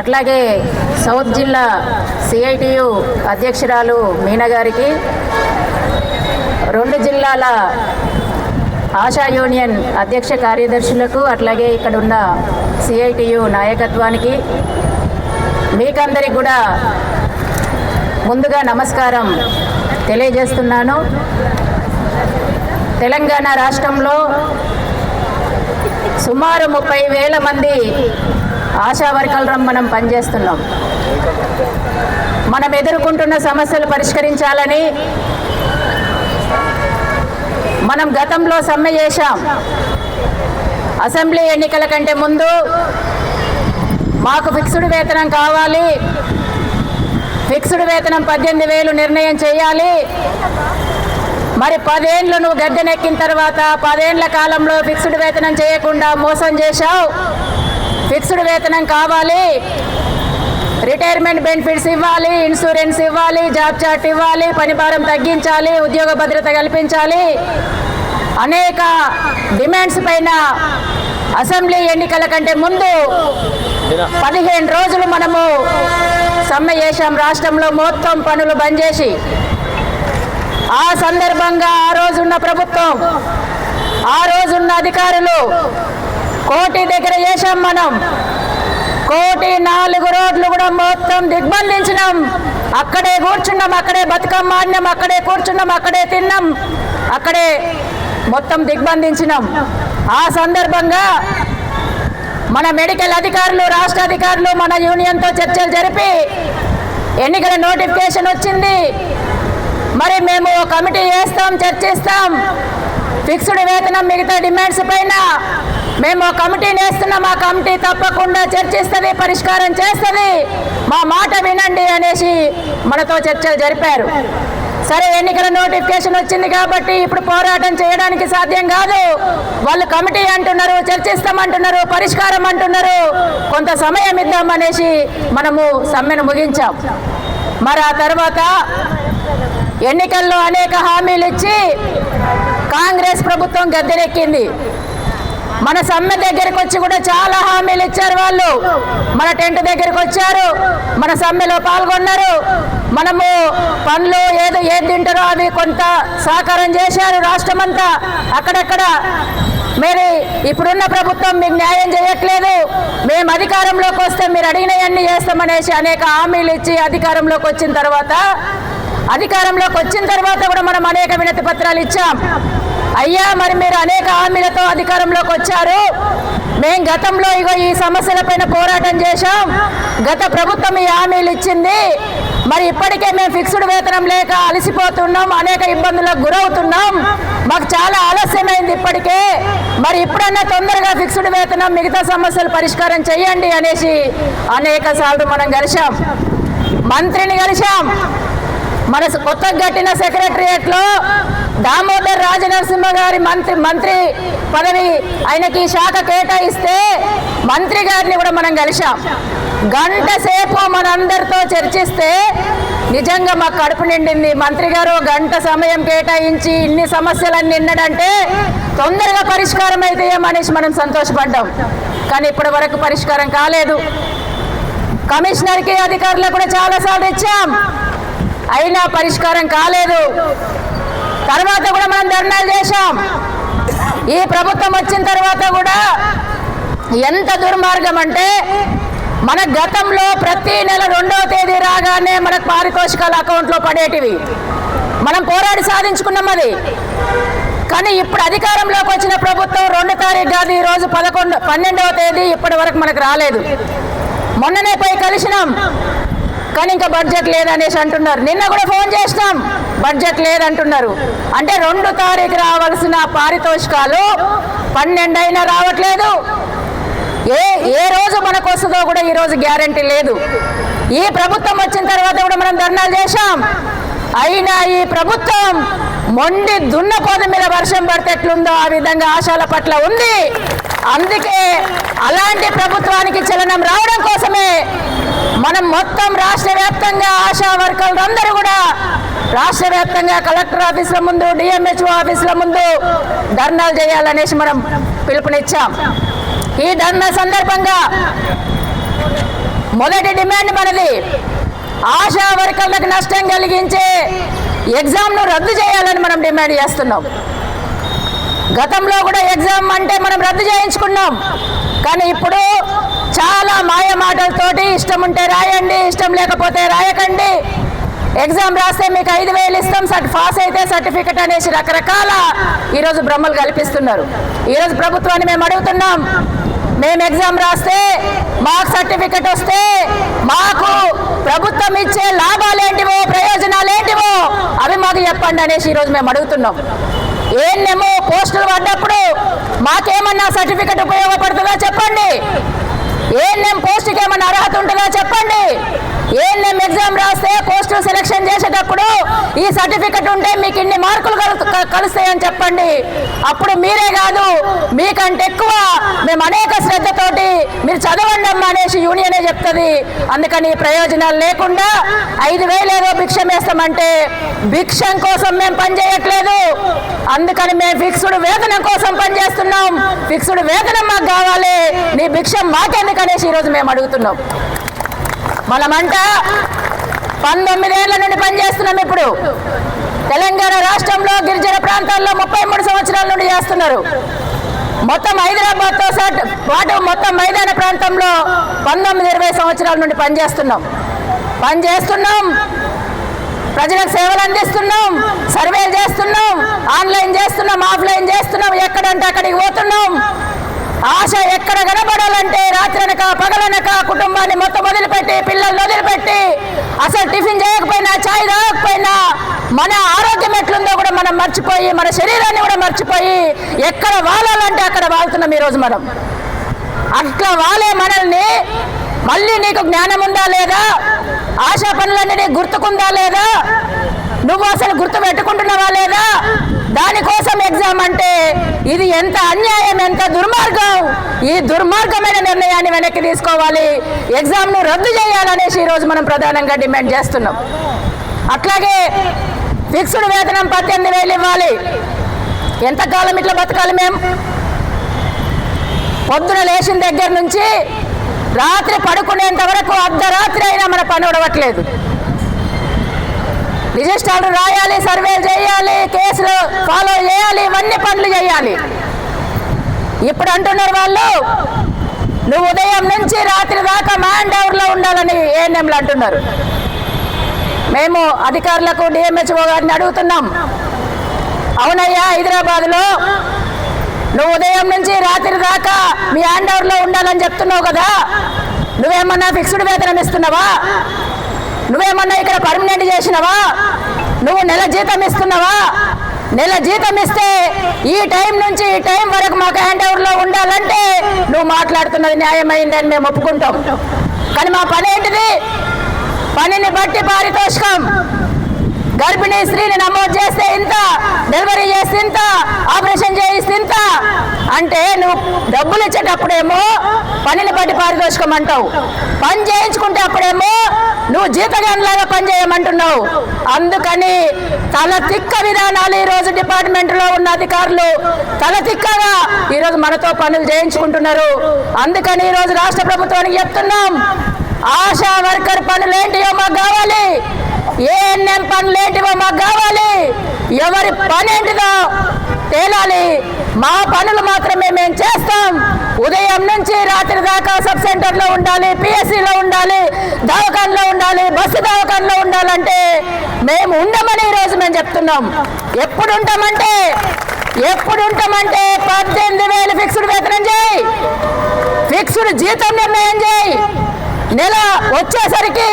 అట్లాగే సౌత్ జిల్లా సిఐటియు అధ్యక్షురాలు మీనా గారికి రెండు జిల్లాల ఆశా యూనియన్ అధ్యక్ష కార్యదర్శులకు అట్లాగే ఇక్కడ ఉన్న సిఐటియు నాయకత్వానికి మీకందరికి కూడా ముందుగా నమస్కారం తెలియజేస్తున్నాను. తెలంగాణ రాష్ట్రంలో సుమారు ముప్పై వేల మంది ఆశా వర్కర్లం మనం పనిచేస్తున్నాం. మనం ఎదుర్కొంటున్న సమస్యలు పరిష్కరించాలని మనం గతంలో సమ్మె చేశాం. అసెంబ్లీ ఎన్నికల కంటే ముందు మాకు ఫిక్స్డ్ వేతనం కావాలి. ఫిక్స్డ్ వేతనం పద్దెనిమిది వేలు నిర్ణయం చేయాలి. మరి పదేండ్లు నువ్వు గద్దెనెక్కిన తర్వాత పదేండ్ల కాలంలో ఫిక్స్డ్ వేతనం చేయకుండా మోసం చేశావు. ఫిక్స్డ్ వేతనం కావాలి. రిటైర్మెంట్ బెనిఫిట్స్ ఇవ్వాలి ఇన్సూరెన్స్ ఇవ్వాలి జాబ్ చార్ట్ ఇవ్వాలి పనిభారం తగ్గించాలి ఉద్యోగ భద్రత కల్పించాలి. అనేక డిమాండ్స్ పైన అసెంబ్లీ ఎన్నికల కంటే ముందు పదిహేను రోజులు మనము సమ్మె చేశాం. రాష్ట్రంలో మొత్తం పనులు బంద్ చేసి. ఆ సందర్భంగా ఆ రోజున్న ప్రభుత్వం ఆ రోజున్న అధికారులు కోటి దగ్గర చేసాం మనం. కోటి నాలుగు రోడ్లు కూడా మొత్తం దిగ్బంధించినాం. అక్కడే కూర్చున్నాం అక్కడే బతుకమ్మ ఆడినాం అక్కడే కూర్చున్నాం అక్కడే తిన్నాం అక్కడే మొత్తం దిగ్బంధించినాం. ఆ సందర్భంగా మన మెడికల్ అధికారులు రాష్ట్ర అధికారులు మన యూనియన్తో చర్చలు జరిపి ఎన్నికల నోటిఫికేషన్ వచ్చింది. మరి మేము కమిటీ వేస్తాం చర్చిస్తాం. ఫిక్స్డ్ వేతనం మిగతా డిమాండ్స్ పైన మేము కమిటీ కమిటీని వేస్తున్నాం ఆ కమిటీ తప్పకుండా చర్చిస్తుంది పరిష్కారం చేస్తుంది. మా మాట వినండి అనేసి మనతో చర్చలు జరిపారు. సరే ఎన్నికల నోటిఫికేషన్ వచ్చింది కాబట్టి ఇప్పుడు పోరాటం చేయడానికి సాధ్యం కాదు. వాళ్ళు కమిటీ అంటున్నారు చర్చిస్తామంటున్నారు పరిష్కారం అంటున్నారు. కొంత సమయం ఇద్దామనేసి మనము సమ్మెను ముగించాం. మరి ఆ తర్వాత ఎన్నికల్లో అనేక హామీలు ఇచ్చి కాంగ్రెస్ ప్రభుత్వం గద్దెనెక్కింది. మన సమ్మె దగ్గరికి వచ్చి కూడా చాలా హామీలు ఇచ్చారు వాళ్ళు. మన టెంట్ దగ్గరికి వచ్చారు. మన సమ్మెలో పాల్గొన్నారు. మనము పనులు ఏదో ఏది తింటారో అవి కొంత సహకారం చేశారు రాష్ట్రమంతా. అక్కడక్కడ మరి ఇప్పుడున్న ప్రభుత్వం మీకు న్యాయం చేయట్లేదు. మేము అధికారంలోకి వస్తే మీరు అడిగినవన్నీ చేస్తామనేసి అనేక హామీలు ఇచ్చి అధికారంలోకి వచ్చిన తర్వాత అధికారంలోకి వచ్చిన తర్వాత కూడా మనం అనేక వినతి పత్రాలు ఇచ్చాం. అయ్యా మరి మీరు అనేక హామీలతో అధికారంలోకి వచ్చారు. మేం గతంలో ఇగో ఈ సమస్యలపైన పోరాటం చేశాం. గత ప్రభుత్వం ఈ హామీలు ఇచ్చింది. మరి ఇప్పటికే మేము ఫిక్స్డ్ వేతనం లేక అలసిపోతున్నాం అనేక ఇబ్బందులకు గురవుతున్నాం. మాకు చాలా ఆలస్యమైంది ఇప్పటికే. మరి ఇప్పుడన్నా తొందరగా ఫిక్స్డ్ వేతనం మిగతా సమస్యలు పరిష్కారం చేయండి అనేసి అనేక సార్లు మనం కలిశాం. మంత్రిని కలిశాం. మన కొత్తగా కట్టిన సెక్రటరియట్లో దామోదర్ రాజనరసింహ గారి మంత్రి మంత్రి పదవి ఆయనకి ఈ శాఖ కేటాయిస్తే మంత్రి గారిని కూడా మనం కలిశాం. గంట సేపు మనందరితో చర్చిస్తే నిజంగా మాకు కడుపు నిండింది. మంత్రి గారు గంట సమయం కేటాయించి ఇన్ని సమస్యలన్నీ నిన్నడంటే తొందరగా పరిష్కారం అయితే ఏమనేసి మనం సంతోషపడ్డాం. కానీ ఇప్పటి వరకు పరిష్కారం కాలేదు. కమిషనర్కి అధికారులకు కూడా చాలాసార్లు ఇచ్చాం. అయినా పరిష్కారం కాలేదు. తర్వాత కూడా మనం ధర్నాలు చేశాం. ఈ ప్రభుత్వం వచ్చిన తర్వాత కూడా ఎంత దుర్మార్గం అంటే మన గతంలో ప్రతి నెల రెండవ తేదీ రాగానే మనకు పారితోషికాలు అకౌంట్లో పడేటివి. మనం పోరాడి సాధించుకున్నాం అది. కానీ ఇప్పుడు అధికారంలోకి వచ్చిన ప్రభుత్వం రెండు తారీఖు కాదు ఈరోజు రోజు పదకొండు పన్నెండవ తేదీ ఇప్పటి వరకు మనకు రాలేదు. మొన్ననే పోయి కలిసినాం. కానీ ఇంకా బడ్జెట్ లేదనేసి అంటున్నారు. నిన్న కూడా ఫోన్ చేసినాం బడ్జెట్ లేదంటున్నారు. అంటే రెండు తారీఖు రావాల్సిన పారితోషికాలు పన్నెండు అయినా రావట్లేదు. ఏ ఏ రోజు మనకు వస్తుందో కూడా ఈరోజు గ్యారంటీ లేదు. ఈ ప్రభుత్వం వచ్చిన తర్వాత కూడా మనం ధర్నాలు చేశాం. అయినా ఈ ప్రభుత్వం మొండి దున్నపోత మీద వర్షం పడితే ఎట్లుందో ఆ విధంగా ఆశాల పట్ల ఉంది. అందుకే అలాంటి ప్రభుత్వానికి చలనం రావడం కోసమే మనం మొత్తం రాష్ట్ర వ్యాప్తంగా ఆశా వర్కర్లు అందరూ కూడా రాష్ట్ర వ్యాప్తంగా కలెక్టర్ ఆఫీసుల ముందు డిఎంహెచ్ఓ ఆఫీసుల ముందు ధర్నాలు చేయాలనేసి మనం పిలుపునిచ్చాం. ఈ ధర్నా సందర్భంగా మొదటి డిమాండ్ మనది. ఆశా వర్కర్లకు నష్టం కలిగించే ఎగ్జామ్ను రద్దు చేయాలని మనం డిమాండ్ చేస్తున్నాం. గతంలో కూడా ఎగ్జామ్ అంటే మనం రద్దు చేయించుకున్నాం. కానీ ఇప్పుడు చాలా మాయ మాటలతోటి ఇష్టం ఉంటే రాయండి ఇష్టం లేకపోతే రాయకండి. ఎగ్జామ్ రాస్తే మీకు ఐదు వేలు ఇస్తాం సర్టి పాస్ అయితే సర్టిఫికెట్ అనేసి రకరకాల ఈరోజు బ్రహ్మలు కల్పిస్తున్నారు. ఈరోజు ప్రభుత్వాన్ని మేము అడుగుతున్నాం మేము ఎగ్జామ్ రాస్తే మాకు సర్టిఫికెట్ వస్తే మాకు ప్రభుత్వం ఇచ్చే లాభాలు ఏంటివో ప్రయోజనాలు ఏంటివో అవి మాకు చెప్పండి అనేసి ఈరోజు మేము అడుగుతున్నాం. ఏనేమో పోస్టులు పడ్డప్పుడు మాకేమన్నా సర్టిఫికెట్ ఉపయోగపడుతుందో చెప్పండి. ఏఎన్ఎం పోస్ట్కి ఏమన్నా అర్హత ఉంటుందా చెప్పండి. ఏఎన్ఎం ఎగ్జామ్ రాస్తే పోస్టులు సెలెక్షన్ చేసేటప్పుడు ఈ సర్టిఫికెట్ ఉంటే మీకు ఇన్ని మార్కులు కలు- కలుస్తాయని చెప్పండి. అప్పుడు మీరే కాదు మీకంటే ఎక్కువ మేము అనేక శ్రద్ధతోటి మీరు చదవండి అమ్మా అనేసి యూనియనే చెప్తుంది. అందుకని ప్రయోజనాలు లేకుండా ఐదు వేలు ఏదో భిక్షం వేస్తామంటే భిక్షం కోసం మేము పనిచేయట్లేదు అందుకని మేము ఫిక్స్డ్ వేతనం కోసం పనిచేస్తున్నాం ఫిక్స్డ్ వేతనం మాకు కావాలి. నీ భిక్షం మాకెందుకనేసి ఈరోజు మేము అడుగుతున్నాం. మనమంట పంతొమ్మిదేళ్ళ నుండి పనిచేస్తున్నాం ఇప్పుడు. తెలంగాణ రాష్ట్రంలో గిరిజన ప్రాంతాల్లో ముప్పై మూడు సంవత్సరాల నుండి చేస్తున్నారు. మొత్తం హైదరాబాద్తో పాటు మొత్తం మైదాన ప్రాంతంలో పంతొమ్మిది ఇరవై సంవత్సరాల నుండి పనిచేస్తున్నాం. పనిచేస్తున్నాం. ప్రజలకు సేవలు అందిస్తున్నాం. సర్వేలు చేస్తున్నాం. ఆన్లైన్ చేస్తున్నాం. ఆఫ్లైన్ చేస్తున్నాం. ఎక్కడంటే అక్కడికి పోతున్నాం. ఆశ ఎక్కడ కనబడాలంటే రాత్రనక పగలనక కుటుంబాన్ని మొత్తం వదిలిపెట్టి పిల్లల్ని వదిలిపెట్టి అసలు టిఫిన్ చేయకపోయినా చాయ్ తాగకపోయినా మన ఆరోగ్యం ఎట్లుందో కూడా మనం మర్చిపోయి మన శరీరాన్ని కూడా మర్చిపోయి ఎక్కడ వాలాలంటే అక్కడ వాళ్తున్నాం ఈరోజు మనం. అట్లా వాలే మనల్ని మళ్ళీ నీకు జ్ఞానం ఉందా లేదా? ఆశా పనులన్నీ గుర్తుకుందా లేదా? నువ్వు అసలు గుర్తు పెట్టుకుంటున్నావా లేదా? దానికోసం ఎగ్జామ్ అంటే ఇది ఎంత అన్యాయం ఎంత దుర్మార్గం? ఈ దుర్మార్గమైన నిర్ణయాన్ని వెనక్కి తీసుకోవాలి. ఎగ్జామ్ను రద్దు చేయాలనేసి ఈరోజు మనం ప్రధానంగా డిమాండ్ చేస్తున్నాం. అట్లాగే ఫిక్స్డ్ వేతనం పద్దెనిమిది వేలు ఇవ్వాలి. ఎంతకాలం ఇట్లా బతకాలి మేము పొద్దున లేచిన దగ్గర నుంచి రాత్రి పడుకునేంత వరకు అర్ధరాత్రి అయినా మన పని ఉడవట్లేదు. రిజిస్టర్లు రాయాలి సర్వేలు చేయాలి కేసులు ఫాలో చేయాలి ఇవన్నీ పనులు చేయాలి. ఇప్పుడు అంటున్నారు వాళ్ళు నువ్వు ఉదయం నుంచి రాత్రి దాకా మ్యాన్ డవర్లో ఉండాలని ఏఎన్ఎంలు అంటున్నారు. మేము అధికారులకు డిఎంహెచ్ఓ గారిని అడుగుతున్నాం. అవునయ్యా హైదరాబాద్లో నువ్వు ఉదయం నుంచి రాత్రి దాకా మీ హ్యాండ్ ఓవర్లో ఉండాలని చెప్తున్నావు కదా. నువ్వేమన్నా ఫిక్స్డ్ వేతనం ఇస్తున్నావా? నువ్వేమన్నా ఇక్కడ పర్మనెంట్ చేసినావా? నువ్వు నెల జీతం ఇస్తున్నావా? నెల జీతం ఇస్తే ఈ టైం నుంచి ఈ టైం వరకు మాకు హ్యాండ్ ఓవర్లో ఉండాలంటే నువ్వు మాట్లాడుతున్నది న్యాయమైందని మేము ఒప్పుకుంటాం. కానీ మా పని ఏంటిది? పనిని బట్టి పారితోషికం. గర్భిణీ స్త్రీని నమోదు చేస్తే ఇంత డెలివరీ చేస్తే ఇంత ఆపరేషన్ చేయిస్తే ఇంత అంటే నువ్వు డబ్బులు ఇచ్చేటప్పుడేమో పనిని బట్టి పారితోషికం అంటావు. పని చేయించుకుంటే అప్పుడేమో నువ్వు జీతగానిలాగా పని చేయమంటున్నావు అందుకని తల తిక్క విధానాలు ఈరోజు డిపార్ట్మెంట్లో ఉన్న అధికారులు తల తిక్కగా ఈరోజు మనతో పనులు చేయించుకుంటున్నారు. అందుకని ఈరోజు రాష్ట్ర ప్రభుత్వానికి చెప్తున్నాం ఆశా వర్కర్ పనులు ఏంటివో మాకు కావాలి. ఏఎన్ఎం పనులు ఏంటివో మాకు కావాలి. ఎవరి పని ఏంటిదో తేలాలి. మా పనులు మాత్రమే మేము చేస్తాం. ఉదయం నుంచి రాత్రి దాకా సబ్ సెంటర్లో ఉండాలి పిఎస్సిలో ఉండాలి దవాఖానలో ఉండాలి బస్సు దవాఖానలో ఉండాలంటే మేము ఉండమని ఈరోజు మేము చెప్తున్నాం. ఎప్పుడు ఉంటామంటే ఎప్పుడు ఉంటామంటే పద్దెనిమిది వేలు ఫిక్స్డ్ వేతనం చేయి. ఫిక్స్డ్ జీతం నిర్ణయం చేయి. నెల వచ్చేసరికి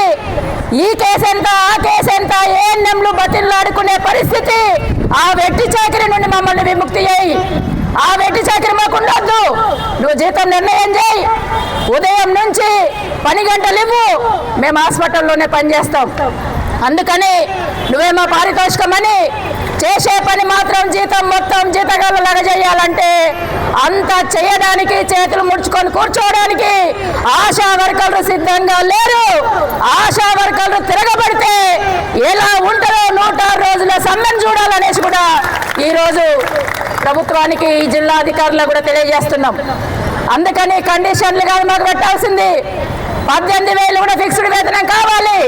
ఈ కేసు ఎంత ఆ కేసు ఎంత ఏఎన్ఎంలు బతిల్లాడుకునే పరిస్థితి? ఆ వెట్టి చాకరి నుండి మమ్మల్ని విముక్తి చేయి. ఆ వెట్టి చాకరి మాకు ఉండొద్దు. నువ్వు జీతం నిర్ణయం చేయి. ఉదయం నుంచి పని గంటలు ఇవ్వు మేము హాస్పిటల్లోనే పనిచేస్తాం. అందుకని నువ్వేమో పారితోషికమని చేసే పని మాత్రం జీతం మొత్తం జీతగాళ్ళలాగా చేయాలంటే అంత చేయడానికి చేతులు ముడుచుకొని కూర్చోవడానికి ఆశా వర్కర్లు సిద్ధంగా లేరు. ఆశా వర్కర్లు తిరగబడితే ఎలా ఉంటారో నూట ఆరు రోజుల సమ్మెను చూడాలనేసి కూడా ఈరోజు ప్రభుత్వానికి ఈ జిల్లా అధికారులకు కూడా తెలియజేస్తున్నాం. అందుకని కండిషన్లు కాదు మాకు పెట్టాల్సింది పద్దెనిమిది వేలు కూడా ఫిక్స్డ్ వేతనం కావాలి.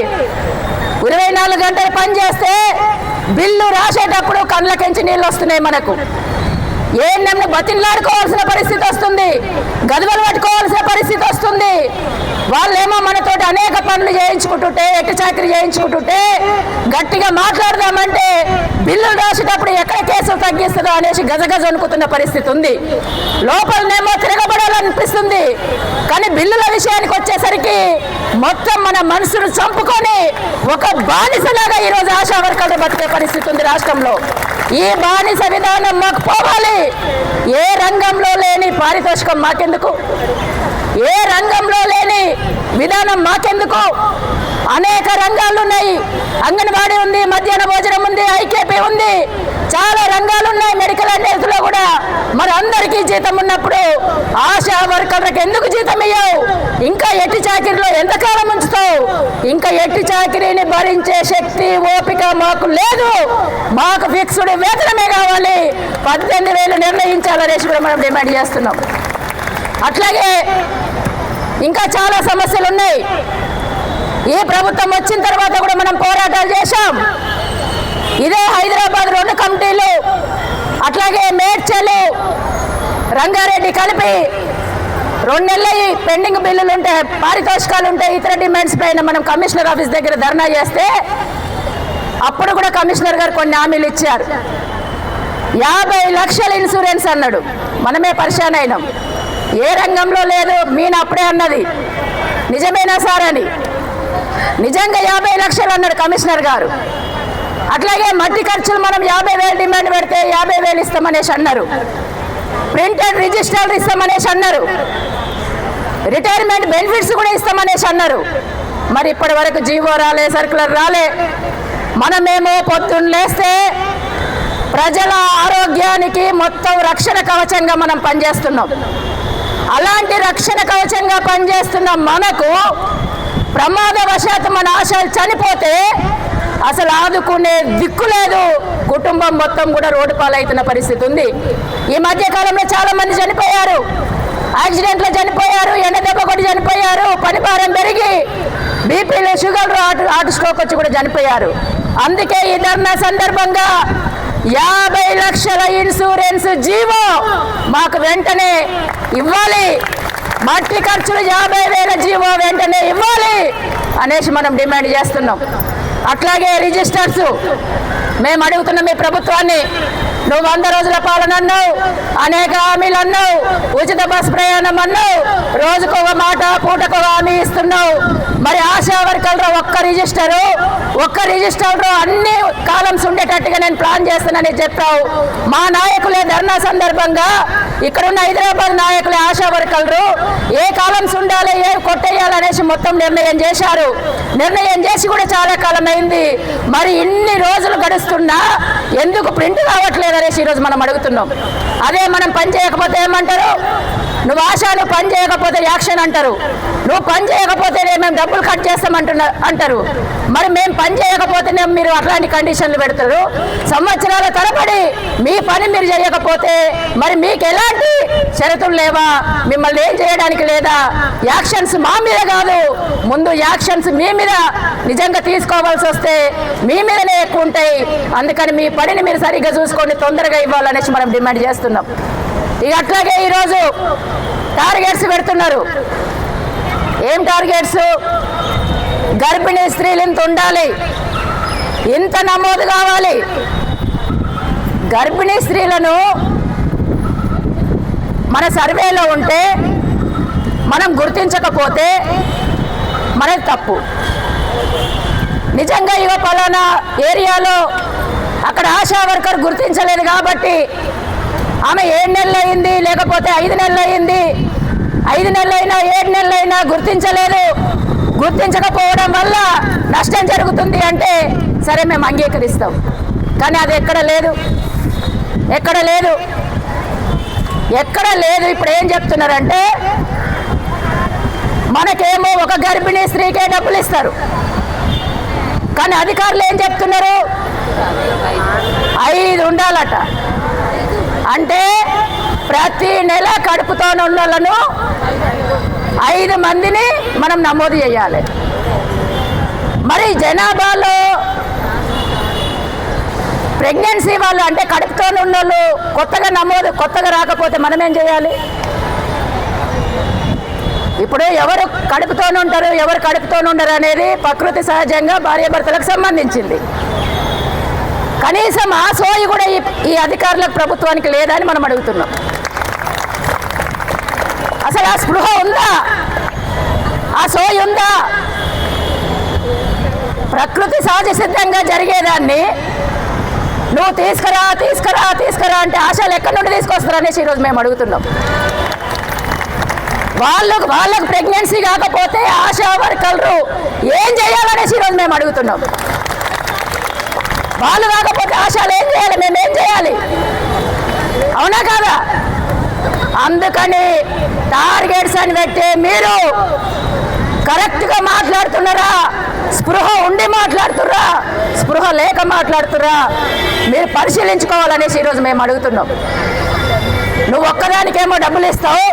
ఇరవై నాలుగు గంటలు పని చేస్తే బిల్లు రాసేటప్పుడు కళ్ళకెంచి నీళ్ళు వస్తున్నాయి మనకు. ఏంటంటే బతిన్లాడుకోవాల్సిన పరిస్థితి వస్తుంది. గదువలు పట్టుకోవాల్సిన పరిస్థితి వస్తుంది. వాళ్ళేమో మనతో అనేక పనులు చేయించుకుంటుంటే ఎట్టి చాకరీ చేయించుకుంటుంటే గట్టిగా మాట్లాడదామంటే బిల్లులు రాసేటప్పుడు ఎక్కడ కేసులు తగ్గిస్తుందో అనేసి గజగజ అనుకుతున్న పరిస్థితి ఉంది. లోపలనేమో అనిపిస్తుంది. కానీ బిల్లుల విషయానికి వచ్చేసరికి మొత్తం మన మనసును చంపుకొని ఒక బానిసలాగా ఈరోజు ఆశా వర్కర్లు బతికే పరిస్థితి ఉంది రాష్ట్రంలో. ఈ బానిస విధానం మాకు పోవాలి. ఏ రంగంలో లేని పారితోషికం మాకెందుకు? ఏ రంగంలో లేని విధానం మాకెందుకు? అనేక రంగాలు ఉన్నాయి. అంగన్వాడీ ఉంది మధ్యాహ్న భోజనం ఉంది ఐకేపీ ఉంది. చాలా రంగాలు ఉన్నాయి మెడికల్ అండ్లో కూడా. మరి అందరికీ జీతం ఉన్నప్పుడు ఆశా వర్కర్లకు ఎందుకు జీతం ఇయ్యవు? ఇంకా ఎట్టి చాకిరిలో ఎంతకాలం ఉంచుతావు? ఇంకా ఎట్టి చాకిరీని భరించే శక్తి ఓపిక మాకు లేదు. మాకు ఫిక్స్డ్ వేతనమే కావాలి. పద్దెనిమిది వేలు నిర్ణయించాలనేసి కూడా మనం డిమాండ్ చేస్తున్నాం. అట్లాగే ఇంకా చాలా సమస్యలు ఉన్నాయి ఈ ప్రభుత్వం వచ్చిన తర్వాత కూడా మనం పోరాటాలు చేశాం. ఇదే హైదరాబాద్ రెండు కమిటీలు అట్లాగే మేడ్చలు రంగారెడ్డి కలిపి రెండు నెలల పెండింగ్ బిల్లులు ఉంటే పారితోషికాలు ఉంటే ఇతర డిమాండ్స్ పైన మనం కమిషనర్ ఆఫీస్ దగ్గర ధర్నా చేస్తే అప్పుడు కూడా కమిషనర్ గారు కొన్ని హామీలు ఇచ్చారు. యాభై లక్షల ఇన్సూరెన్స్ అన్నాడు. మనమే పరిశాన్ అయినాం. ఏ రంగంలో లేదు మీన అప్పుడే అన్నది. నిజమేనా సార్ అని. నిజంగా యాభై లక్షలు అన్నాడు కమిషనర్ గారు. అట్లాగే మట్టి ఖర్చులు మనం యాభై వేలు డిమాండ్ పెడితే యాభై వేలు ఇస్తామనేసి అన్నారు. ప్రింటెడ్ రిజిస్టర్లు ఇస్తామనేసి అన్నారు. రిటైర్మెంట్ బెనిఫిట్స్ కూడా ఇస్తామనేసి అన్నారు. మరి ఇప్పటి వరకు జీవో రాలే సర్కులర్ రాలే. మనమేమో పొద్దున్న లేస్తే ప్రజల ఆరోగ్యానికి మొత్తం రక్షణ కవచంగా మనం పనిచేస్తున్నాం. అలాంటి రక్షణ కవచంగా పనిచేస్తున్న మనకు ప్రమాదవశాత్తు మన ఆశలు చనిపోతే అసలు ఆదుకునే దిక్కు లేదు. కుటుంబం మొత్తం కూడా రోడ్డు పాలవుతున్న పరిస్థితి ఉంది. ఈ మధ్య కాలంలో చాలా మంది చనిపోయారు. యాక్సిడెంట్లో చనిపోయారు ఎండ దెబ్బ కొట్టి చనిపోయారు పనిభారం పెరిగి బీపీలు షుగర్ హార్ట్ హార్ట్ స్ట్రోక్ వచ్చి కూడా చనిపోయారు. అందుకే ఈ ధర్నా సందర్భంగా యాభై లక్షల ఇన్సూరెన్స్ జీవో మాకు వెంటనే ఇవ్వాలి. మట్టి ఖర్చులు యాభై వేల జీవో వెంటనే ఇవ్వాలి అనేసి మనం డిమాండ్ చేస్తున్నాం. అట్లాగే రిజిస్టర్స్. మేము అడుగుతున్న మీ ప్రభుత్వాన్ని నువ్వు వంద రోజుల పాలన అన్నావు అనేక హామీలు అన్నావు ఉచిత బస్ ప్రయాణం అన్నావు రోజుకు ఒక మాట పూటకు ఒక హామీ ఇస్తున్నావు. మరి ఆశా వర్కర్లు ఒక్క రిజిస్టరు ఒక్క రిజిస్టర్లో అన్ని కాలమ్స్ ఉండేటట్టుగా నేను ప్లాన్ చేస్తానని చెప్పావు మా నాయకులే ధర్నా సందర్భంగా ఇక్కడున్న హైదరాబాద్ నాయకులే ఆశా వర్కర్లు ఏ కాలమ్స్ ఉండాలి ఏ కొట్టేయాలనేసి మొత్తం నిర్ణయం చేశారు. నిర్ణయం చేసి కూడా చాలా కాలం అయింది మరి ఇన్ని రోజులు గడుస్తున్నా ఎందుకు ప్రింట్ ఈరోజు మనం అడుగుతున్నాం. అదే మనం పని చేయకపోతే ఏమంటారు? నువ్వు ఆశాలు పని చేయకపోతే యాక్షన్ అంటారు. నువ్వు పని చేయకపోతేనే మేము డబ్బులు కట్ చేస్తామంటున్నా అంటారు. మరి మేము పని చేయకపోతేనే మీరు అట్లాంటి కండిషన్లు పెడతారు. సంవత్సరాల తరబడి మీ పని మీరు చేయకపోతే మరి మీకు ఎలాంటి షరతులు లేవా? మిమ్మల్ని ఏం చేయడానికి లేదా? యాక్షన్స్ మా మీద కాదు. ముందు యాక్షన్స్ మీ మీద నిజంగా తీసుకోవాల్సి వస్తే మీ మీదనే ఎక్కువ ఉంటాయి. అందుకని మీ పనిని మీరు సరిగ్గా చూసుకొని తొందరగా ఇవ్వాలనేసి మనం డిమాండ్ చేస్తున్నాం. ఇక అట్లాగే ఈరోజు టార్గెట్స్ పెడుతున్నారు. ఏం టార్గెట్స్? గర్భిణీ స్త్రీలు ఇంత ఉండాలి. ఇంత నమోదు కావాలి. గర్భిణీ స్త్రీలను మన సర్వేలో ఉంటే మనం గుర్తించకపోతే మనది తప్పు. నిజంగా ఇవ పలానా ఏరియాలో అక్కడ ఆశా వర్కర్ గుర్తించలేదు కాబట్టి ఆమె ఏడు నెలలు అయింది లేకపోతే ఐదు నెలలు అయింది ఐదు నెలలైనా ఏడు నెలలైనా గుర్తించలేదు. గుర్తించకపోవడం వల్ల నష్టం జరుగుతుంది అంటే సరే మేము అంగీకరిస్తాం. కానీ అది ఎక్కడ లేదు. ఎక్కడ లేదు. ఎక్కడ లేదు. ఇప్పుడు ఏం చెప్తున్నారంటే మనకేమో ఒక గర్భిణీ స్త్రీకే డబ్బులు ఇస్తారు. కానీ అధికారులు ఏం చెప్తున్నారు? ఐదు ఉండాలట. అంటే ప్రతి నెల కడుపుతో ఉన్నలను ఐదు మందిని మనం నమోదు చేయాలి. మరి జనాభాలో ప్రెగ్నెన్సీ వాళ్ళు అంటే కడుపుతో ఉన్న వాళ్ళు కొత్తగా నమోదు కొత్తగా రాకపోతే మనం ఏం చేయాలి? ఇప్పుడు ఎవరు కడుపుతోనే ఉంటారు ఎవరు కడుపుతోనే ఉండరు అనేది ప్రకృతి సహజంగా భార్యాభర్తలకు సంబంధించింది. కనీసం ఆ సోయి కూడా ఈ ఈ అధికారులకు ప్రభుత్వానికి లేదని మనం అడుగుతున్నాం. అసలు ఆ స్పృహ ఉందా? ఆ సోయి ఉందా? ప్రకృతి సహజ సిద్ధంగా జరిగేదాన్ని నువ్వు తీసుకురా తీసుకురా తీసుకురా అంటే ఆశలు ఎక్కడి నుండి తీసుకొస్తారు అనేసి ఈరోజు మేము అడుగుతున్నాం. వాళ్ళకు వాళ్ళకు ప్రెగ్నెన్సీ కాకపోతే ఆశా వర్కర్లు ఏం చేయాలనేసి ఈరోజు మేము అడుగుతున్నాం. వాళ్ళు కాకపోతే ఆశాలు ఏం చేయాలి? మేమేం చేయాలి? అవునా కాదా? అందుకని టార్గెట్స్ అని పెట్టి మీరు కరెక్ట్గా మాట్లాడుతున్నారా? స్పృహ ఉండి మాట్లాడుతుర్రా స్పృహ లేక మాట్లాడుతుర్రా మీరు పరిశీలించుకోవాలనేసి ఈరోజు మేము అడుగుతున్నాం. నువ్వు ఒక్కదానికేమో డబ్బులు ఇస్తావు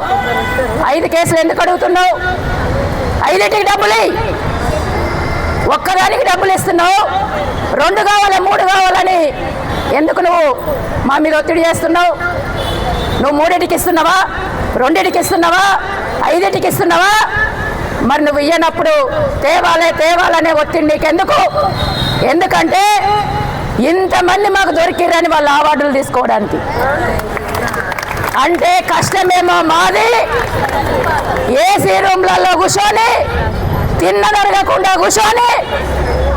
ఐదు కేసులు ఎందుకు అడుగుతున్నావు? ఐదింటికి డబ్బులు ఒక్కదానికి డబ్బులు ఇస్తున్నావు? రెండు కావాలి మూడు కావాలని? ఎందుకు నువ్వు మా మీద ఒత్తిడి చేస్తున్నావు? నువ్వు మూడింటికి ఇస్తున్నావా? రెండింటికి ఇస్తున్నావా? ఐదింటికి ఇస్తున్నావా? మరి నువ్వు ఇయ్యనప్పుడు తేవాలే తేవాలనే ఒత్తిడి నీకెందుకు? ఎందుకంటే ఇంతమంది మాకు దొరికిరని వాళ్ళ అవార్డులు తీసుకోవడానికి. అంటే కష్టమేమో మాది. ఏసీ రూమ్లలో కూర్చొని తిన్నదరగకుండా కూర్చొని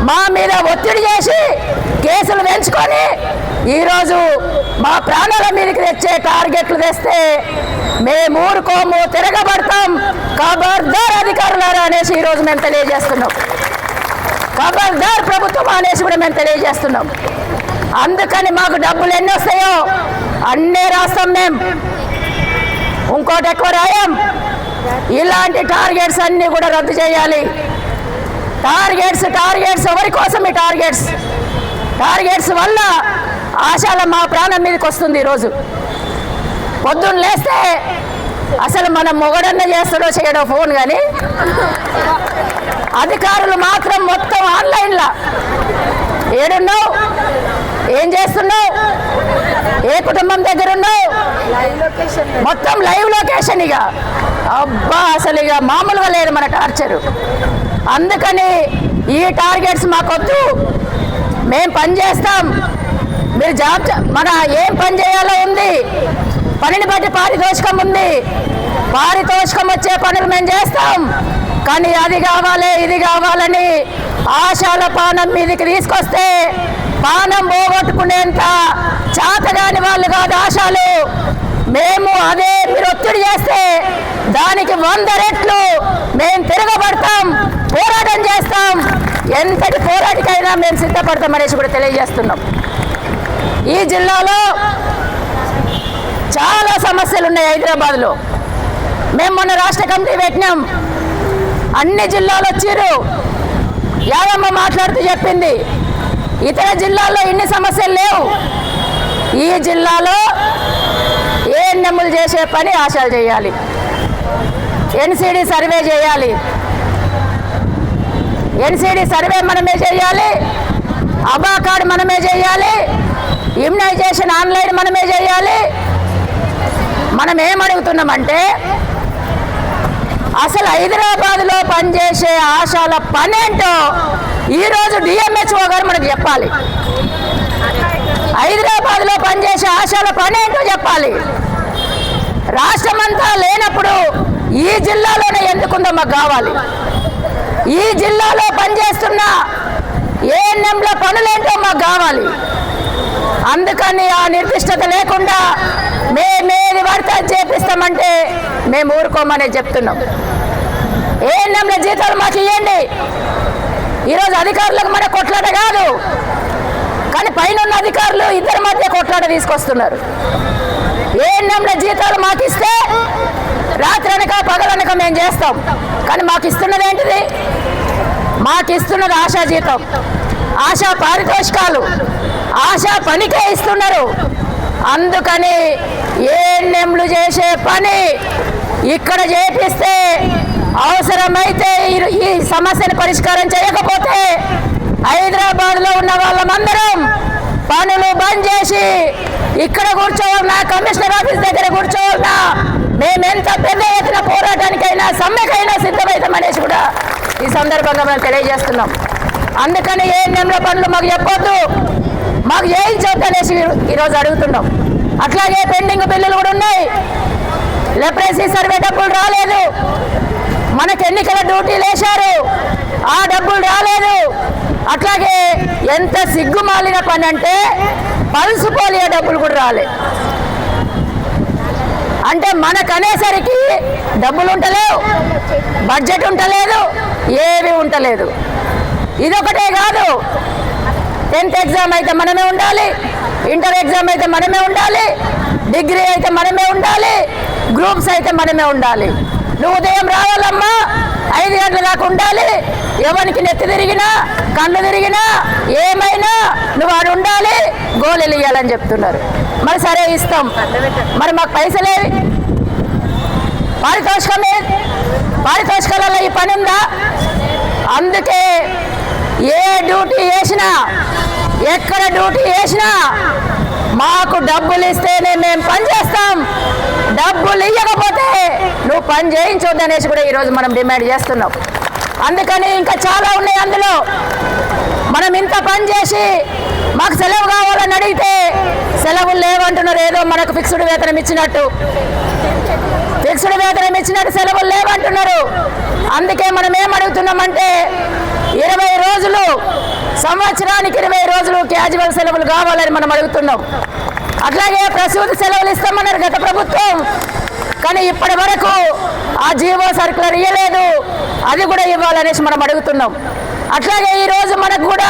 మా మీద ఒత్తిడి చేసి కేసులు పెంచుకొని ఈరోజు మా ప్రాణాల మీదకి తెచ్చే టార్గెట్లు తెస్తే మేము ఊరుకోము తిరగబడతాం. ఖబర్దార్ అధికారులారా అనేసి ఈరోజు మేము తెలియజేస్తున్నాం. ఖబర్దార్ ప్రభుత్వం అనేసి కూడా మేము తెలియజేస్తున్నాం. అందుకని మాకు డబ్బులు ఎన్ని వస్తాయో అన్నీ రాస్తాం మేము. ఇంకోటి ఎక్కువ రాయం. ఇలాంటి టార్గెట్స్ అన్నీ కూడా రద్దు చేయాలి. టార్గెట్స్ టార్గెట్స్ ఎవరి కోసం ఈ టార్గెట్స్? టార్గెట్స్ వల్ల ఆశాల మా ప్రాణం మీదకి వస్తుంది ఈరోజు. పొద్దున్న లేస్తే అసలు మనం మొగడన్న చేస్తాడో చేయడో ఫోన్ కానీ అధికారులు మాత్రం మొత్తం ఆన్లైన్లో. ఏడున్నావు? ఏం చేస్తున్నావు? ఏ కుటుంబం దగ్గర ఉన్నావు? మొత్తం లైవ్ లొకేషన్ ఇక. అబ్బా అసలు ఇక మామూలుగా లేదు మన టార్చరు. అందుకని ఈ టార్గెట్స్ మాకొద్దు. మేం పని చేస్తాం. మీరు జాబ్ మన ఏం పని చేయాలో ఉంది. పనిని బట్టి పారితోషికం ఉంది. పారితోషికం వచ్చే పనులు మేము చేస్తాం. కానీ అది కావాలి ఇది కావాలని ఆశాల పానం మీదకి తీసుకొస్తే పానం పోగొట్టుకునేంత చాతగాని వాళ్ళు కాదు ఆశాలు. మేము అదే మీరు ఒత్తిడి చేస్తే దానికి వంద రెట్లు మేము తిరగబడతాం పోరాటం చేస్తాం. ఎంతటి పోరాటికైనా మేము సిద్ధపడతాం అనేసి కూడా తెలియజేస్తున్నాం. ఈ జిల్లాలో చాలా సమస్యలు ఉన్నాయి హైదరాబాద్లో. మేము మొన్న రాష్ట్ర కమిటీ పెట్టినాం. అన్ని జిల్లాలు వచ్చారు. యాదమ్మ మాట్లాడుతూ చెప్పింది ఇతర జిల్లాల్లో ఇన్ని సమస్యలు లేవు. ఈ జిల్లాలో ఏఎన్ఎంలు చేసే పని ఆశలు చేయాలి. ఎన్సిడి సర్వే చేయాలి. ఎన్సిడి సర్వే మనమే చేయాలి. అబా కార్డు మనమే చేయాలి. ఇమ్యునైజేషన్ ఆన్లైన్ మనమే చేయాలి. మనం ఏమడుగుతున్నామంటే అసలు హైదరాబాద్లో పనిచేసే ఆశాల పనేంటో ఈరోజు డిఎంహెచ్ఓ గారు మనకు చెప్పాలి. హైదరాబాద్లో పనిచేసే ఆశాల పనేంటో చెప్పాలి. రాష్ట్రమంతా లేనప్పుడు ఈ జిల్లాలోనే ఎందుకుందో మాకు కావాలి? ఈ జిల్లాలో పనిచేస్తున్న ఏఎన్ఎంల పనులేంటో మాకు కావాలి? అందుకని ఆ నిర్దిష్టత లేకుండా మేమేది పడితే చేపిస్తామంటే మేము ఊరుకోమనే చెప్తున్నాం. ఏఎన్ఎంల జీతాలు మాకు ఇవ్వండి ఈరోజు అధికారులకు మన కొట్లాట కాదు. కానీ పైన ఉన్న అధికారులు ఇద్దరి మధ్య కొట్లాట తీసుకొస్తున్నారు. ఏఎన్ఎంల జీతాలు మాకు ఇస్తే రాత్రి అనక పగలనక మేము చేస్తాం. కానీ మాకు ఇస్తున్నది ఏంటిది? మాకు ఇస్తున్నది ఆశా జీతం. ఆశా పారితోషికాలు. ఆశా పనికే ఇస్తున్నారు. అందుకని ఏఎన్ఎంలు చేసే పని ఇక్కడ చేపిస్తే అవసరమైతే ఈ- సమస్యను పరిష్కారం చేయకపోతే హైదరాబాద్లో ఉన్న వాళ్ళమందరం పనులు బంద్ చేసి ఇక్కడ కూర్చోవాలన్నా కమిషనర్ ఆఫీస్ దగ్గర కూర్చోవాలన్నా మేమెంత పెద్ద ఎత్తున పోరాటానికైనా సమ్మెకైనా సిద్ధమవుతామనేసి కూడా ఈ సందర్భంగా మేము తెలియజేస్తున్నాం. అందుకని ఏ నెంబర్ పనులు మాకు చెప్పొద్దు మాకు ఏం అనేసి ఈరోజు అడుగుతున్నాం. అట్లాగే పెండింగ్ బిల్లులు కూడా ఉన్నాయి. లెప్రసీ సర్వే డబ్బులు రాలేదు. మనకు ఎన్నికల డ్యూటీలు వేశారు ఆ డబ్బులు రాలేదు. అట్లాగే ఎంత సిగ్గుమాలిన పని అంటే పల్స్ పోలియో డబ్బులు కూడా రాలే. అంటే మనకు అనేసరికి డబ్బులు ఉంటలేవు బడ్జెట్ ఉంటలేదు ఏవి ఉంటలేదు. ఇదొకటే కాదు టెన్త్ ఎగ్జామ్ అయితే మనమే ఉండాలి ఇంటర్ ఎగ్జామ్ అయితే మనమే ఉండాలి డిగ్రీ అయితే మనమే ఉండాలి గ్రూప్స్ అయితే మనమే ఉండాలి. నువ్వు ఉదయం రావాలమ్మా. ఐదు గంటల దాకా ఉండాలి. ఎవరికి నెత్తి తిరిగినా కళ్ళు తిరిగినా ఏమైనా నువ్వు ఆడు ఉండాలి. గోళీలు ఇవ్వాలని చెప్తున్నారు. మరి సరే ఇస్తాం. మరి మాకు పైసలేవి పారితోషికమే. పారితోషికాలలో ఈ పని ఉందా? అందుకే ఏ డ్యూటీ వేసినా ఎక్కడ డ్యూటీ వేసినా మాకు డబ్బులు ఇస్తేనే మేము పని చేస్తాం. డబ్బులు ఇవ్వకపోతే నువ్వు పని చేయించొద్దు అనేసి కూడా ఈరోజు మనం డిమాండ్ చేస్తున్నాం. అందుకని ఇంకా చాలా ఉన్నాయి అందులో. మనం ఇంత పని చేసి మాకు సెలవు కావాలని అడిగితే సెలవులు లేవంటున్నారు. ఏదో మనకు ఫిక్స్డ్ వేతనం ఇచ్చినట్టు. ఫిక్స్డ్ వేతనం ఇచ్చినట్టు సెలవులు లేవంటున్నారు. అందుకే మనం ఏం అడుగుతున్నామంటే ఇరవై రోజులు సంవత్సరానికి ఇరవై రోజులు క్యాజువల్ సెలవులు కావాలని మనం అడుగుతున్నాం. అట్లాగే ప్రసూతి సెలవులు ఇస్తామన్నారు గత ప్రభుత్వం. కానీ ఇప్పటి వరకు ఆ జీవో సర్కులర్ ఇవ్వలేదు అది కూడా ఇవ్వాలనేసి మనం అడుగుతున్నాం. అట్లాగే ఈరోజు మనకు కూడా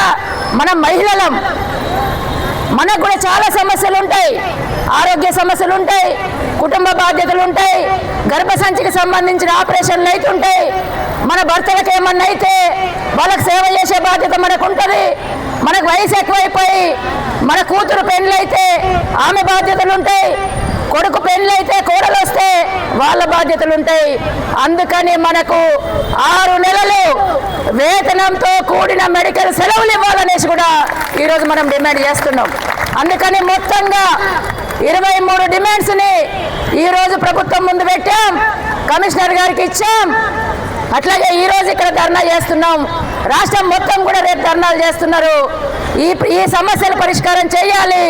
మనం మహిళలం మనకు కూడా చాలా సమస్యలు ఉంటాయి ఆరోగ్య సమస్యలు ఉంటాయి కుటుంబ బాధ్యతలు ఉంటాయి గర్భసంచికి సంబంధించిన ఆపరేషన్లు అయితే ఉంటాయి. మన భర్తలకు ఏమన్నా అయితే వాళ్ళకి సేవ చేసే బాధ్యత మనకు ఉంటుంది మనకు వయసు ఎక్కువైపోయి మన కూతురు పెళ్ళైతే ఆమె బాధ్యతలు ఉంటాయి కొడుకు పెళ్ళైతే కూరలు వస్తే వాళ్ళ బాధ్యతలు ఉంటాయి అందుకని మనకు ఆరు నెలలు వేతనంతో కూడిన మెడికల్ సెలవులు ఇవ్వాలనేసి కూడా ఈరోజు మనం డిమాండ్ చేస్తున్నాం. అందుకని మొత్తంగా ఇరవై మూడు డిమాండ్స్ని ఈరోజు ప్రభుత్వం ముందు పెట్టాం కమిషనర్ గారికి ఇచ్చాం. అట్లాగే ఈరోజు ఇక్కడ ధర్నా చేస్తున్నాం. రాష్ట్రం మొత్తం కూడా రేపు ధర్నాలు చేస్తున్నారు. ఈ ఈ సమస్యలు పరిష్కారం చేయాలి.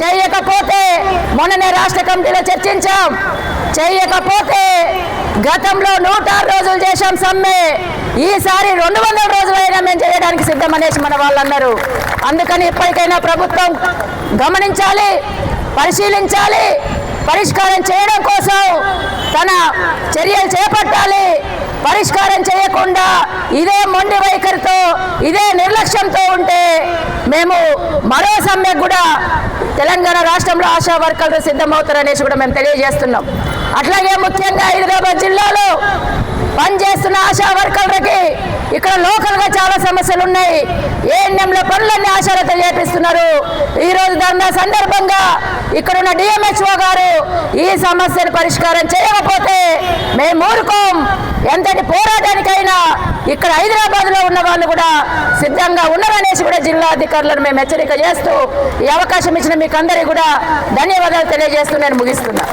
చేయకపోతే మొన్ననే రాష్ట్ర కమిటీలో చర్చించాం. చేయకపోతే గతంలో నూట ఆరు రోజులు చేశాం సమ్మె. ఈసారి రెండు వందల రోజులైనా మేము చేయడానికి సిద్ధమనేసి మన వాళ్ళు అన్నారు అందుకని ఇప్పటికైనా ప్రభుత్వం గమనించాలి పరిశీలించాలి పరిష్కారం చేయడం కోసం తన చర్యలు చేపట్టాలి. పరిష్కారం చేయకుండా ఇదే మొండి వైఖరితో ఇదే నిర్లక్ష్యంతో ఉంటే మేము మరో సమ్మె కూడా తెలంగాణ రాష్ట్రంలో ఆశా వర్కర్లు సిద్ధమవుతారనేసి కూడా మేము తెలియజేస్తున్నాం. అట్లాగే ముఖ్యంగా హైదరాబాద్ జిల్లాలో పనిచేస్తున్న ఆశా వర్కర్లకి ఇక్కడ లోకల్గా చాలా సమస్యలు ఉన్నాయి. ఏఎన్ఎంల పనులన్నీ ఆశాలతో చేపిస్తున్నారు. ఈ రోజు ధర్నా సందర్భంగా ఇక్కడ ఉన్న డిఎంహెచ్ఓ గారు ఈ సమస్యను పరిష్కారం చేయకపోతే మేము ఊరుకోం. ఎంతటి పోరాటానికైనా ఇక్కడ హైదరాబాద్లో ఉన్న వాళ్ళు కూడా సిద్ధంగా ఉన్నారనేసి కూడా జిల్లా అధికారులను మేము హెచ్చరిక చేస్తూ ఈ అవకాశం ఇచ్చిన మీకు అందరికీ కూడా ధన్యవాదాలు తెలియజేస్తూ నేను ముగిస్తున్నా.